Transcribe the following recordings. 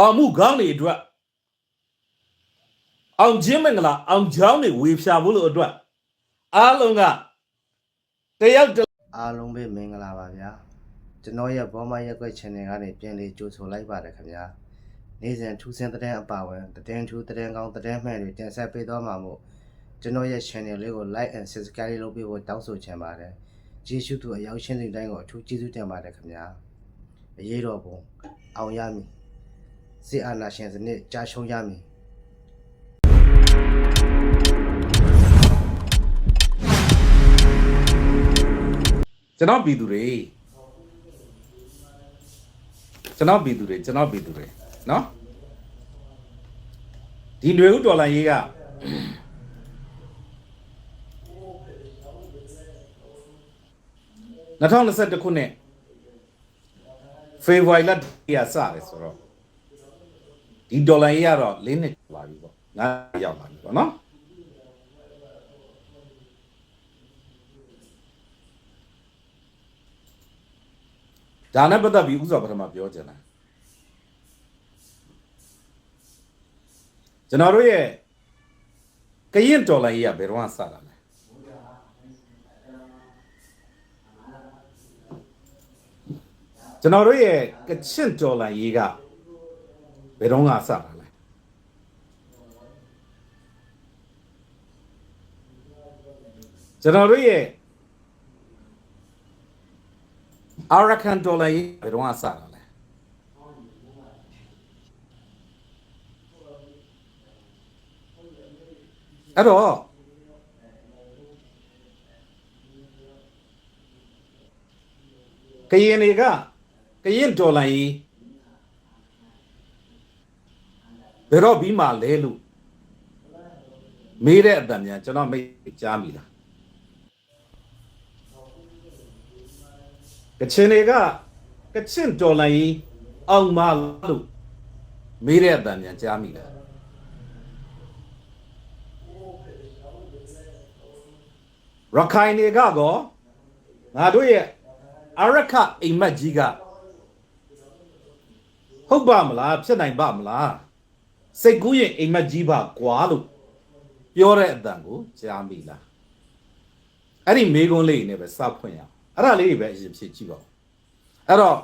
အောင်မှုခေါင်းတွေအတွက်အောင်ချင်းမင်္ဂလာအောင်ချောင်းတွေဝေဖြာဖို့လို့အတွက်အားလုံးကတယောက်တစ်အားလုံးပဲမင်္ဂလာပါဗျာကျွန်တော်ရဲ့ဘောမရက်ွက် channel ကနေပြန်လေးကြိုဆိုလိုက်ပါတယ်ခင်ဗျာနေ့စဉ်ထူးဆန်းတဲ့အပါဝင်သတင်းထူးသတင်းကောင်းသတင်းမှန်တွေတင်ဆက်ပေးသွားမှာမို့ကျွန်တော်ရဲ့ channel လေးကို like and subscribe လေးလုပ်ပေးဖို့တောင်းဆိုချင်ပါတယ်ကျေးဇူးတူအရောက်ရှင်းတဲ့တိုင်းကိုအထူးကျေးဇူးတင်ပါတယ်ခင်ဗျာအရေးတော်ပုံအောင်ရမည် စစ်အာဏာရှင်စနစ်ကြာရှုံးရမည်ကျွန်တော်ပြည်သူတွေကျွန်တော်ပြည်သူတွေကျွန်တော်ပြည်သူတွေနော်ဒီຫນွေဥတော်လိုင်းရေးက2021ခုနှစ်ဖေဖော်ဝါရီလတည်းကစတယ်ဆိုတော့ ဒီဒေါ်လာရေးကတော့၄နှစ်ပါပြီပေါ့ငါရောက်လာပြီပေါ့နော်ဒါနဲ့ပတ်သက်ပြီးဥစ္စာပထမပြောချင်တာကျွန်တော်တို့ရဲ့ကရင်ဒေါ်လာကြီးကဘယ်တော့မှစတာလဲကျွန်တော်တို့ရဲ့ကချင့်ဒေါ်လာကြီးက ဘယ်တော့မှစတာလဲကျွန်တော်တို့ရဲ့အာရကန်ဒေါ်လာကြီးဘယ်တော့မှစတာလဲအဲ့တော့ကရင်တွေကကရင်ဒေါ်လာကြီးဘ ယ်တော့ပြီးမှလဲလို့မေးတဲ့အတန်မြန်ကျွန်တော်မိတ်ကြားမိလားကချင်တွေကကချင်တော်လိုင်းအောင်မလို့မေးတဲ့အတန်ပြန်ကြားမိလားရခိုင်တွေကကောငါတို့ရဲ့အရခအိမ်မက်ကြီးကဟုတ်ပါမလားဖြစ်နိုင်ပါမလား စိတ်ကူးရင်အိမ်မက်ကြီးပါကွာလို့ပြောတဲ့အတန်ကိုကြားမိလားအဲ့ဒီမေးခွန်းလေးနဲ့ပဲစဖွင့်ရအောင် အဲ့ဒါလေးတွေပဲအရင်ဖြစ်ကြည့်ပါဦးအဲ့တော့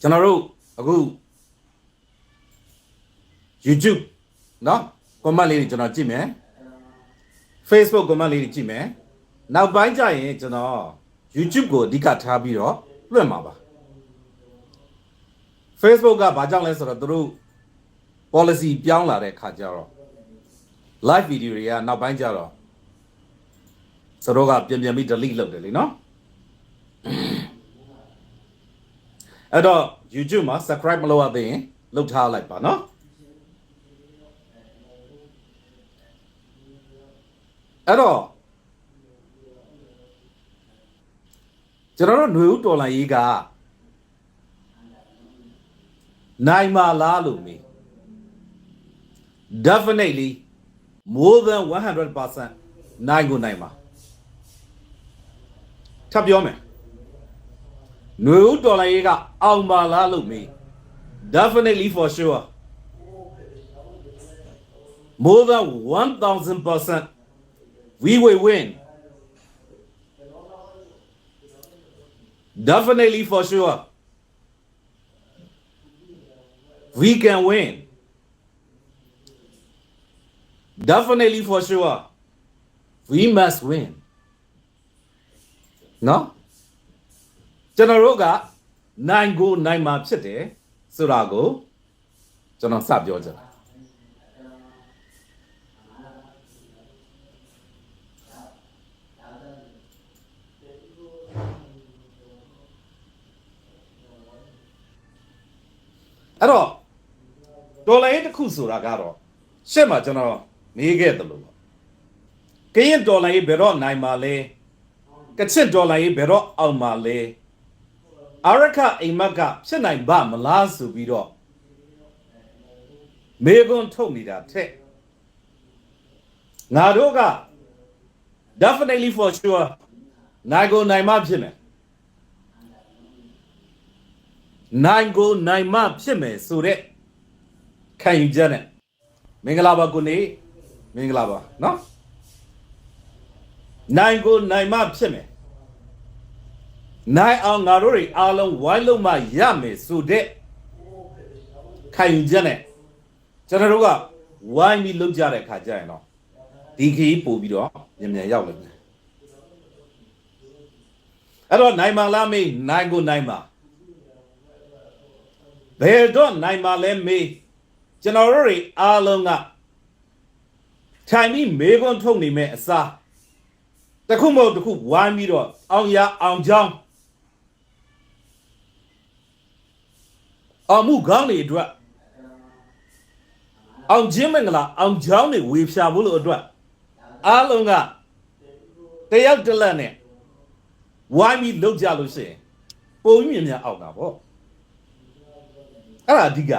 ကျွန်တော်တို့အခု YouTube เนาะ comment လေးတွေကျွန်တော်ကြည့်မယ် Facebook comment လေးတွေကြည့်မယ်နောက်ပိုင်းကျရင်ကျွန်တော် YouTube ကိုအဓိကထားပြီးတော့လွှင့်မှာပါ Facebook ကဘာကြောင့်လဲဆိုတော့သူတို့ policy ပြောင်းလာတဲ့ခါကျတော့ live video တွေကနောက်ပိုင်းကျတော့စတော့ကပြန်ပြန်ပြီး delete လုပ်တယ်လीနော်အဲ့တော့ YouTube မှာ subscribe မလုပ်ရသေးရင်လုပ်ထားလိုက်ပါနော်အဲ့တော့ကျွန်တော်တို့ຫນွေဦးတော်လိုင်းရေးက နိုင်မာလားလို့မေး definitely more than 100%နိုင်ကိုနိုင်ပါ ထပ်ပြောမယ်ຫນွေဦးတော်လိုင်းရေးကအောင်ပါလားလို့မေး definitely for sure more than 1000% we will win definitely for sure we can win definitely for sure we must win နော်ကျွန်တော်တို့ကနိုင်ကိုနိုင်မှာဖြစ်တယ်ဆိုတာကိုကျွန်တော်စပြောချင်တယ်အဲ့တော့ ဒေါ်လာရေးတစ်ခုဆိုတာကတော့ရှက်မှာကျွန်တော်မေးခဲ့တယ်လို့ပေါ့ကရင်ဒေါ်လာရေးဘယ်တော့နိုင်မှာလဲကချစ်ဒေါ်လာရေးဘယ်တော့အောင်မှာလဲအရခအိမ်မက်ကဖြစ်နိုင်ပါမလားဆိုပြီးတော့မေကွန်းထုတ်နေတာထက်ငါတို့က definitely for sure နိုင်ကိုနိုင်မှဖြစ်မယ်နိုင်ကိုနိုင်မဖြစ်မယ်ဆိုတဲ့ ခံယူချက်နဲ့မင်္ဂလာပါကိုနေမင်္ဂလာပါနော်နိုင်ကိုနိုင်မဖြစ်မယ်နိုင်အောင်ငါတို့တွေအားလုံးဝိုင်းလုံးမရမယ်ဆိုတဲ့ခံယူချက်နဲ့ကျွန်တော်တို့ကဝိုင်းပြီးလုပ်ကြတဲ့ခါကျရင်တော့ဒီခီးပို့ပြီးတော့မြန်မြန်ရောက်လိမ့်မယ်အဲ့တော့နိုင်မလားမေးနိုင်ကိုနိုင်ပါဘယ်တော့နိုင်မလဲမေး ကျွန်တော်တို့တွေအားလုံးကထိုင်ပြီးမေးခွန်းထုတ်နေမဲ့အစားတစ်ခုမဟုတ်တစ်ခုဝိုင်းပြီးတော့အောင်ရအောင်ကြောင်းအောင်မှုကောင်းတွေအတွက်အောင်ခြင်းမင်္ဂလာအောင်ကြောင်းတွေဝေဖြာဖို့လို့အတွက်အားလုံးကတယောက်တစ်လက်နဲ့ဝိုင်းပြီးလုပ်ကြလို့ရှိရင်ပုံမြင်မြန်အောင်တာပေါ့အဲ့ဒါအဓိက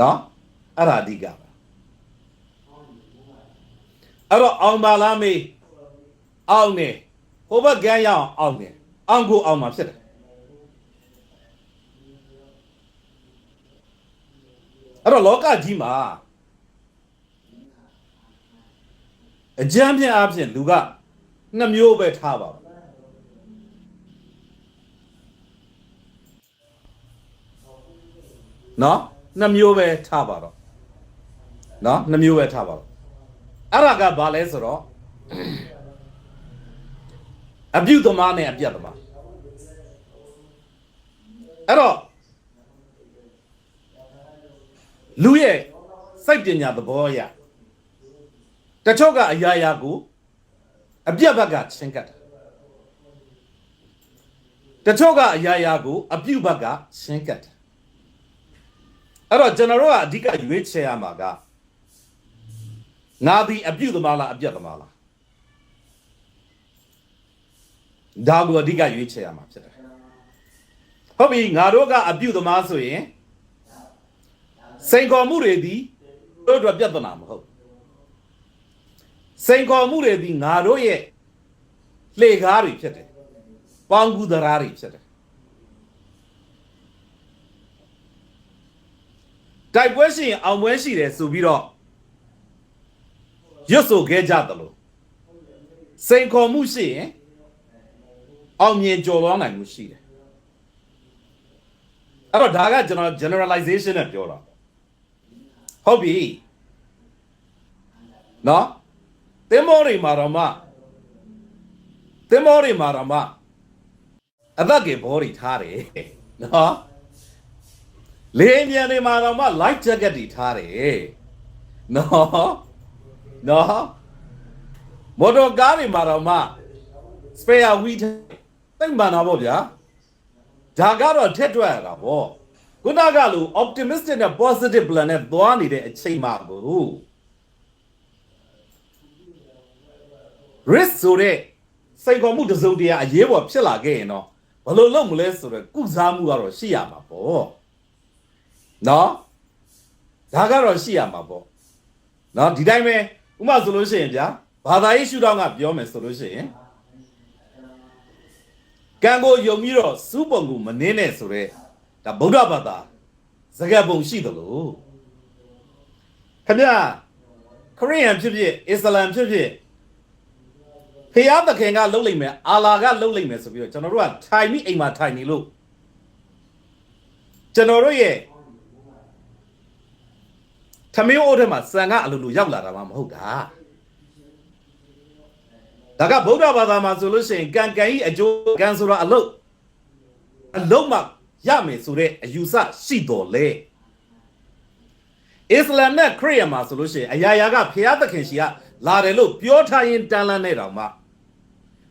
နော်အဲ့ဒါအဓိကပဲအဲ့တော့အောင်ပါလားမေးအောင်နေဟိုဘက်ကန်းရအောင်အောင်နေအောင်ကိုအောင်မှာဖြစ်တယ်အဲ့တော့လောကကြီးမှာအကြမ်းပြင်းအဖြစ်လူကနှစ်မျိုးပဲထားပါဘူးနော် နှစ်မျိုးပဲထားပါတော့နော်နှစ်မျိုးပဲထားပါတော့အဲ့ဒါကဘာလဲဆိုတော့အပြုသမားနဲ့အပြတ်သမားအဲ့တော့လူရဲ့စိတ်ပညာသဘောအရတချို့ကအရာရာကိုအပြတ်ဘက်ကချင်းကတ်တယ်တချို့ကအရာရာကိုအပြုတ်ဘက်ကချင်းကတ်တယ် အဲ့တော့ကျွန်တော်တို့ကအဓိကရွေးချယ်ရမှာကငါသည်အပြုတ်သမားလားအပြတ်သမားလားဒါကိုအဓိကရွေးချယ်ရမှာဖြစ်တယ်ဟုတ်ပြီငါတို့ကအပြုတ်သမားဆိုရင်စိန်ခေါ်မှုတွေသည်တို့အတွက်ပြဿနာမဟုတ်စိန်ခေါ်မှုတွေသည်ငါတို့ရဲ့လှေကားတွေဖြစ်တယ်ပေါင်းကူသရာတွေဖြစ်တယ် တိုက်ပွဲရှိရင်အောင်ပွဲရှိတယ်ဆိုပြီးတော့ရွတ်ဆိုခဲ့ကြသလိုစိန်ခေါ်မှုရှိရင်အောင်မြင်ကျော်လွှားနိုင်မှုရှိတယ်အဲ့တော့ဒါကကျွန်တော် generalization နဲ့ပြောတာဟုတ်ပြီနော်သင်္ဘောတွေမှာတော့မှသင်္ဘောတွေမှာတော့မှအသက်ကေဘောတွေထားတယ်နော် လေယာဉ်ပြန်တွေမှာတော့မှ light jacket တွေထားတယ်နော်နော်မော်တော်ကားတွေမှာတော့မှ spare wheel တိတ်မှန်တာပေါ့ဗျာဒါကတော့ထက်ထွက်ရတာပေါ့ခုနကလို optimistic နဲ့ positive plan နဲ့သွားနေတဲ့အချိန်မှာကို risk ဆိုတဲ့စိတ်ခေါ်မှုတစ်စုံတရာအရေးပေါ်ဖြစ်လာခဲ့ရင်တော့ဘယ်လိုလုပ်မလဲဆိုတော့ကုစားမှုကတော့ရှိရမှာပေါ့ နော်ဒါကတော့ရှိရမှာပေါ့နော်ဒီတိုင်းပဲဥပမာဆိုလို့ရှိရင်ဗျာဘာသာရေးရှုထောင့်ကပြောမယ်ဆိုလို့ရှိရင်ကံကိုယုံပြီးတော့စူးပုံကိုမနှင်းနဲ့ဆိုတော့ဒါဗုဒ္ဓဘာသာစကားပုံရှိတယ်လို့ခင်ဗျာခရိယန်ဖြစ်ဖြစ်အစ္စလမ်ဖြစ်ဖြစ်ဖျားသခင်ကလှုပ်လိုက်မယ်အာလာကလှုပ်လိုက်မယ်ဆိုပြီးတော့ကျွန်တော်တို့ကထိုင်ပြီးအိမ်မှာထိုင်နေလို့ကျွန်တော်တို့ရဲ့သ မင်းအိုးထဲမှာစံကအလိုလိုရောက်လာတာမှမဟုတ်တာဒါကဗုဒ္ဓဘာသာမှာဆိုလို့ရှိရင်ကံကံဤအကျိုးကံဆိုတာအလုတ်အလုတ်မှရမယ်ဆိုတဲ့အယူဆရှိတော်လေအစ္စလာမ်နဲ့ခရစ်ယာန်မှာဆိုလို့ရှိရင်အရာရာကဖျားသခင်ရှိကလာတယ်လို့ပြောထားရင်တန်လန်းနေတောင်မှ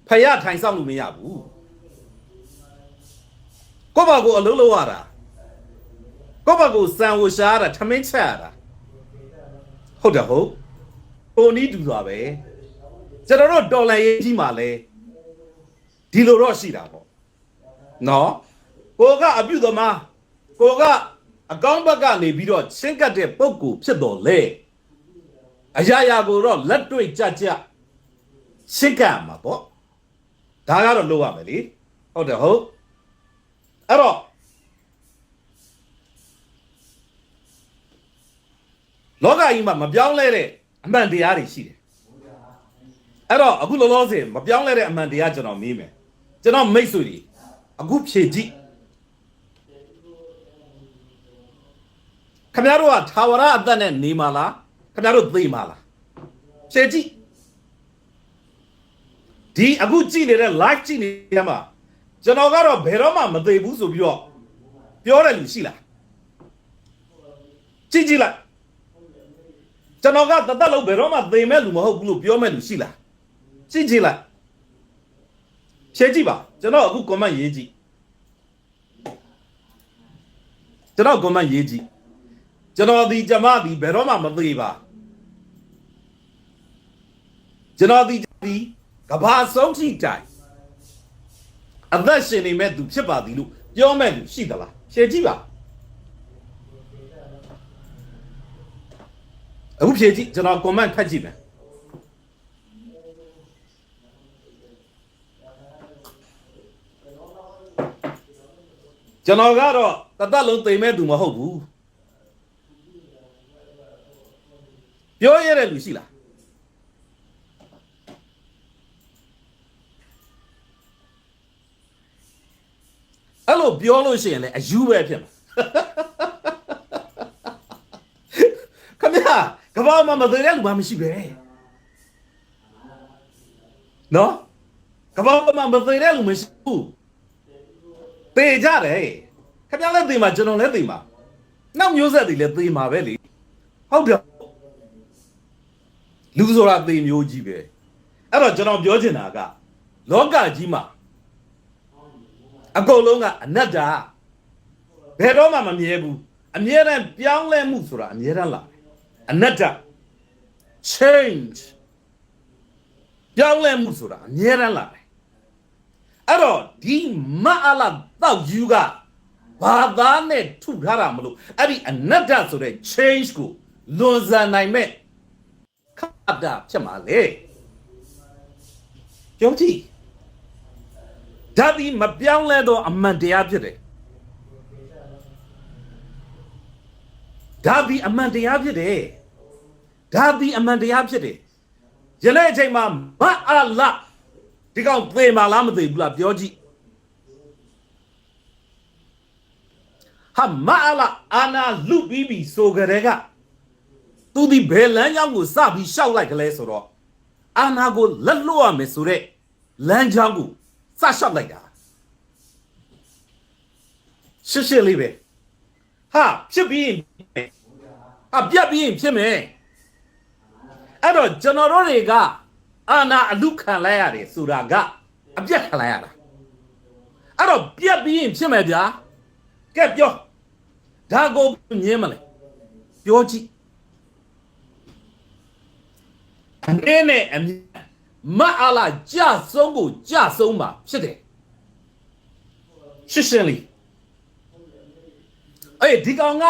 ဖျားထိုင်ဆောင်လို့မရဘူးကိုယ့်ဘာကိုအလုံးလုံးရတာကိုယ့်ဘာကိုစံဝရှားရတာထမင်းချက်ရတာ ဟုတ်တယ်ဟုတ်ဟိုနီးတူသွားပဲကျွန်တော်တို့တော်လန်ရေးကြီးမှာလဲဒီလိုတော့ရှိတာပေါ့နော်ကိုကအပြုသမားကိုကအကောင်းဘက်ကနေပြီးတော့ချင်းကပ်တဲ့ပုံကူဖြစ်တော်လေအရာရာကိုတော့လက်တွေ့ကြကြရှင်းကပ်မှာပေါ့ဒါကတော့လုပ်ရမယ်လေဟဟုတ်တယ်ဟုတ်အဲ့တော့ လောကကြီးမှာမပြောင်းလဲတဲ့အမှန်တရားတွေရှိတယ်အဲ့တော့အခုလောလောဆယ်မပြောင်းလဲတဲ့အမှန်တရားကျွန်တော်မေးမယ်ကျွန်တော်မိတ်ဆွေတွေအခုဖြေကြည့်ခင်ဗျားတို့ကသာဝရအသက်နဲ့နေမှာလားခင်ဗျားတို့သေမှာလားဖြေကြည့်ဒီအခုကြည့်နေတဲ့ live ကြည့်နေတဲ့မှာကျွန်တော်ကတော့ဘယ်တော့မှမသေဘူးဆိုပြီးတော့ပြောတယ်လူရှိလားကြည့်ကြည့်လိုက် ကျွန်တော်ကတသက်လုံးဘယ်တော့မှသေမဲ့လူမဟုတ်ဘူးလို့ပြောမဲ့လူရှိလားကြည့်ကြည့်လိုက်ဖြေကြည့်ပါကျွန်တော်အခု comment ရေးကြည့်ကျွန်တော် comment ရေးကြည့်ကျွန်တော်ဒီကျမဒီဘယ်တော့မှမသေးပါကျွန်တော်ဒီဒီကဘာဆုံးထိတိုင်အသက်ရှင်နေမဲ့သူဖြစ်ပါသည်လို့ပြောမဲ့လူရှိသလားဖြေကြည့်ပါ အခုဖြေကြည့်ကျွန်တော် comment ဖတ်ကြည့်မယ်ကျွန်တော်ကတော့တသက်လုံးသိမ်မဲ့သူမဟုတ်ဘူးပြောရတဲ့လူရှိလားအဲ့လိုပြောလို့ရှိရင်လည်းအယူပဲဖြစ်မှာခမရ ကဘာမှမသေးတဲ့လူမှမရှိပဲနော်ကဘာမှမသေးတဲ့လူမရှိဘူးသေကြတယ်ခင်ဗျားလည်းသေမှာကျွန်တော်လည်းသေမှာနောက်မျိုးဆက်တွေလည်းသေမှာပဲလေဟုတ်တယ်လူဆိုတာသေမျိုးကြီးပဲအဲ့တော့ကျွန်တော်ပြောချင်တာကလောကကြီးမှာအကုန်လုံးကအနတ္တဘယ်တော့မှမမြဲဘူးအမြဲတမ်းပြောင်းလဲမှုဆိုတာအမြဲတမ်းလာတယ် အနတ္တ change ပြောင်းလဲမှုဆိုတာအမြဲတမ်းလာတယ်အဲ့တော့ဒီမအလာတော့ယူကဘာသာနဲ့ထုထားတာမလို့အဲ့ဒီအနတ္တဆိုတဲ့ change ကိုလွန်ဆန်နိုင်မဲ့ခတ်တာဖြစ်မှာလေကြောက်ကြည့်ဒါဒီမပြောင်းလဲတော့အမှန်တရားဖြစ်တယ် ဒါဒီအမှန်တရားဖြစ်တယ်ဒါဒီအမှန်တရားဖြစ်တယ်ယနေ့အချိန်မှာမအလာဒီကောင်သေမာလားမသေဘူးလားပြောကြည့်ဟာမအလာအာနာလူပြီးပြီဆိုကြတဲ့ကသူဒီဘယ်လမ်းကြောင်းကိုစပြီးရှောက်လိုက်ကလေးဆိုတော့အာနာကိုလက်လွတ်ရမယ်ဆိုတဲ့လမ်းကြောင်းကိုစရှောက်လိုက်တာရှစ်ရှစ်လေးပဲဟာဖြစ်ပြီး ရင်ဟာပြတ်ပြီးရင်ဖြစ်မယ်အဲ့တော့ကျွန်တော်တို့တွေကအာနာအလုခံလိုက်ရတယ်ဆိုတာကအပြတ်ခံလိုက်ရတာအဲ့တော့ပြတ်ပြီးရင်ဖြစ်မယ်ဗျာကဲပြောဒါကိုညင်းမလဲပြောကြည့်အနေနဲ့အမြတ်မအလာကြဆုံးကိုကြဆုံးပါဖြစ်တယ်ရှင်းရှင်းလေးအေးဒီကောင်က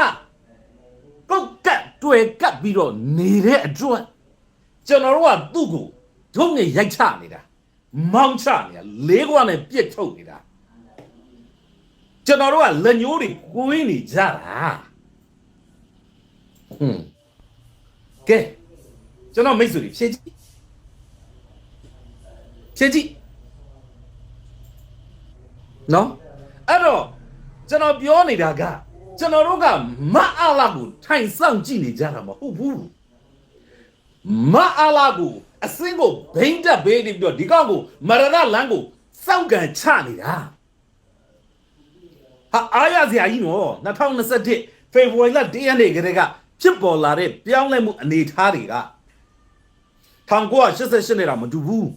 ကုတ်ကတ်တွေ့ကတ်ပြီးတော့နေတဲ့အတွက်ကျွန်တော်တို့ကသူ့ကိုဒုံငယ်ရိုက်ချနေတာမောင်းချနေတာလေးကွာနဲ့ပြစ်ထုတ်နေတာကျွန်တော်တို့ကလက်ညိုးတွေကိုင်းနေကြတာဟွန်းကဲကျွန်တော်မိတ်ဆွေတွေဖြည့်ကြည့်ဖြည့်ကြည့်နော်အဲ့တော့ကျွန်တော်ပြောနေတာက ကျွန်တော်တို့ကမအားလာကိုထိုင်ဆောင်ကြည့်နေကြတာမဟုတ်ဘူးမအားလာကိုအစင်းကိုဘိမ့်တက်ပေးနေပြီးတော့ဒီကောင်ကိုမရဏလမ်းကိုစောင့်ကန်ချနေတာဟာအားရစရာကြီးနော်2021ဖေဖော်ဝါရီလ1ရက်နေ့ကတည်းကဖြစ်ပေါ်လာတဲ့ပြောင်းလဲမှုအနေအထားတွေက1988နဲ့တော့မတူဘူး